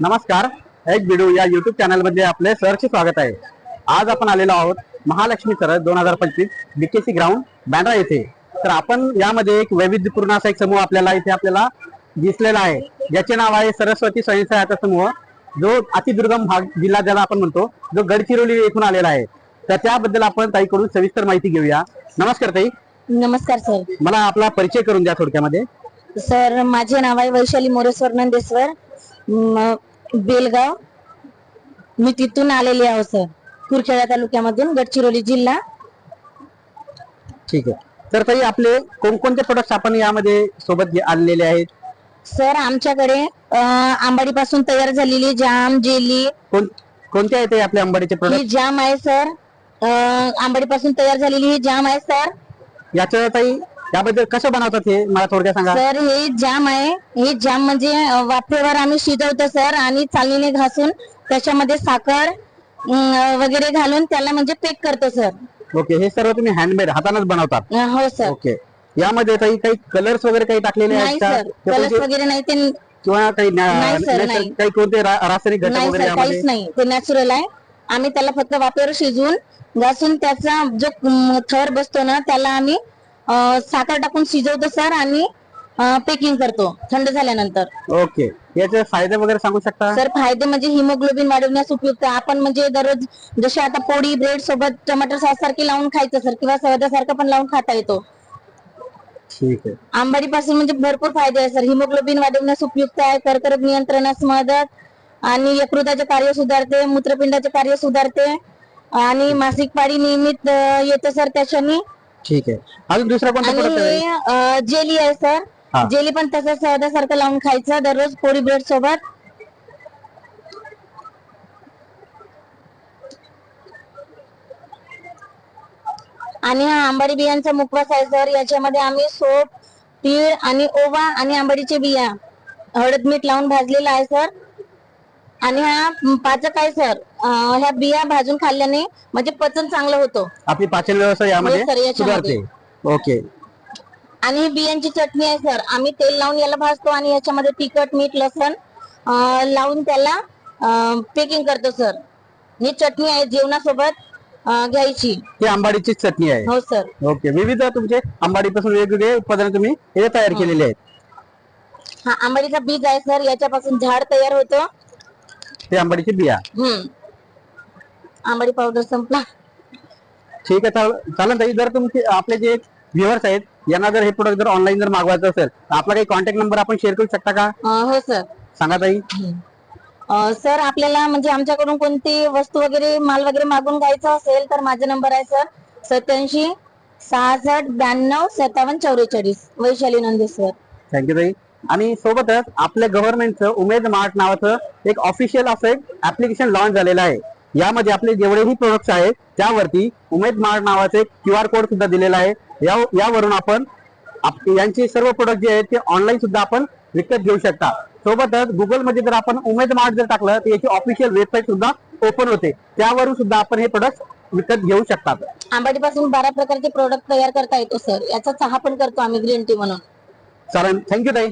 नमस्कार एक व्हिडिओ या युट्यूब चॅनलमध्ये आपले सरचे स्वागत आहे. आज आपण आलेलो आहोत महालक्ष्मी सरस दोन हजार पंचवीस बीकेसी ग्राउंड बँड्रा येथे. तर आपण यामध्ये एक वैविध्यपूर्ण असा एक समूह आपल्याला इथे आपल्याला दिसलेला आहे. ज्याचे नाव आहे सरस्वती स्वयंसहायता समूह जो अतिदुर्गम भाग जिल्हा ज्याला आपण म्हणतो जो गडचिरोली येथून आलेला आहे. तर त्याबद्दल आपण ताईकडून सविस्तर माहिती घेऊया. नमस्कार ताई. नमस्कार सर. मला आपला परिचय करून द्या थोडक्यामध्ये. सर माझे नाव आहे वैशाली मोरेश्वर नंदेश्वर बेलगाव. मी तिथून आलेली आहो सर. कुरखेडा तालुक्यामधून गडचिरोली जिल्हा. ठीक आहे. तर ताई आपले कोणकोणते प्रोडक्ट्स आपण यामध्ये सोबत आणलेले आहेत? सर आमच्याकडे आंबाडी पासून तयार झालेली जाम जेली. कोण कोणते आहेत ते आपले आंबाडीचे प्रोडक्ट ही जाम आहे सर. आंबाडी पासून तयार झालेली ही जाम आहे सर. याच्या ताई याबद्दल कसं बनवतात हे? मला थोडक्यात सांगा. सर हे जाम आहे. हे जाम म्हणजे अ, वाफेवर आम्ही शिजवतो सर आणि चालणीने घासून त्याच्यामध्ये साखर अं, वगैरे घालून त्याला म्हणजे पेक करतो सर. ओके हे सर्व तुम्ही हँडमेड हातानेच बनवतात? अ, हो सर. ओके. यामध्ये ताई काही कलर्स वगैरे काही टाकलेले नाही आहेत का? सर. ते कलर्स कोणते- वगैरे नाही ते किंवा काही ना- नाही नैसर्गिक- नाही. काही कोणते रा- रासायनिक घटक वगैरे सर यामध्ये? काहीच नाही. ते नॅचरल आहे. आम्ही त्याला फक्त वाफेवर शिजवून घासून त्याचा जो अं, थर बसतो ना त्याला आम्ही साखर टाकून शिजवतो सर आणि पेकिंग करतो थंड झाल्यानंतर. ओके. याचे फायदे वगैरे सांगू शकता? सर फायदे म्हणजे हिमोग्लोबिन वाढवण्यास उपयुक्त आहे. आपण म्हणजे दररोज जसे आता पोळी ब्रेड सोबत टमाटर सॉस सारखी लावून खायचं सर किंवा सारखं पण लावून खाता येतो. ठीक आहे. आंबाडी पासून म्हणजे भरपूर फायदे आहे सर. हिमोग्लोबिन वाढवण्यास उपयुक्त आहे कर्करोग नियंत्रणास मदत आणि यकृताचे कार्य सुधारते मूत्रपिंडाचे कार्य सुधारते आणि मासिक पाळी नियमित येतं सर त्याच्यानी. ठीक आहे. अजून दुसरा कोणता आहे? जेली आहे हा. सर जेली पण तसंच सारखं लावून खायचं दररोज पोळी ब्रेड सोबत. आणि हा आंबाडी बियांचा मुखवास आहे सर. याच्यामध्ये आम्ही सोप तीळ आणि ओवा आणि आंबाडीचे बिया हळद मीठ लावून भाजलेला आहे सर. आणि हा पाचक आहे सर? अं, ह्या बिया भाजून खाल्ल्याने म्हणजे पचन चांगलं होतं. आपली पाचन व्यवस्था हो यामध्ये याच्यामध्ये. सुधारते. ओके. आणि ही बियांची चटणी आहे सर. आम्ही तेल लावून याला भाजतो आणि याच्यामध्ये तिखट मीठ लसण अं, लावून त्याला पेकिंग करतो सर. ही चटणी आहे जेवणासोबत अं, घ्यायची. ही आंबाडीची चटणी आहे. हो सर. ओके. विविध तुमचे आंबाडीपासून वेगवेगळे उत्पादन तुम्ही हे तयार केलेले आहेत. हा आंबाडीचा बीज आहे सर. याच्यापासून झाड तयार होतं. ते आंबाडीची बिया. हम्म. आंबाडी पावडर संपला. ठीक आहे चाल- चालेल ताई जर तुमचे आपले जे व्ह्युअर्स आहेत यांना जर हे प्रोडक्ट जर ऑनलाईन जर मागवायचं असेल तर आपला काही कॉन्टॅक्ट नंबर आपण शेअर करू शकता का? अं, हो सर सांगा ताई. अं, सर आपल्याला म्हणजे आमच्याकडून कोणती वस्तू वगैरे माल वगैरे मागून घ्यायचा असेल तर माझा नंबर आहे सर सत्याऐंशी सहासष्ट ब्याण्णव सत्तावन्न चौवेचाळीस वैशाली नंदेश्वर थँक्यू ताई. आणि सोबतच आपल्या गव्हर्नमेंटचं उमेद मार्ट नावाचं एक ऑफिशियल असं एक ऍप्लिकेशन लॉन्च झालेलं आहे. यामध्ये आपले जेवढेही प्रोडक्ट्स आहेत त्यावरती उमेद मार्ट नावाचं एक क्यू आर कोड सुद्धा दिलेला आहे. या यावरून आपण आप- यांचे सर्व प्रोडक्ट जे आहेत ते ऑनलाईन सुद्धा आपण विकत घेऊ शकता. सोबतच गुगलमध्ये जर आपण उमेद मार्ट जर टाकलं तर याची ऑफिशियल वेबसाईट सुद्धा ओपन होते. त्यावरून सुद्धा आपण हे प्रोडक्ट विकत घेऊ शकतात. आंबाडी पासून बारा प्रकारचे प्रोडक्ट तयार करता येतो सर याचा चहा पण करतो आम्ही ग्रीन टी म्हणून. चालेल. थँक्यू ताई.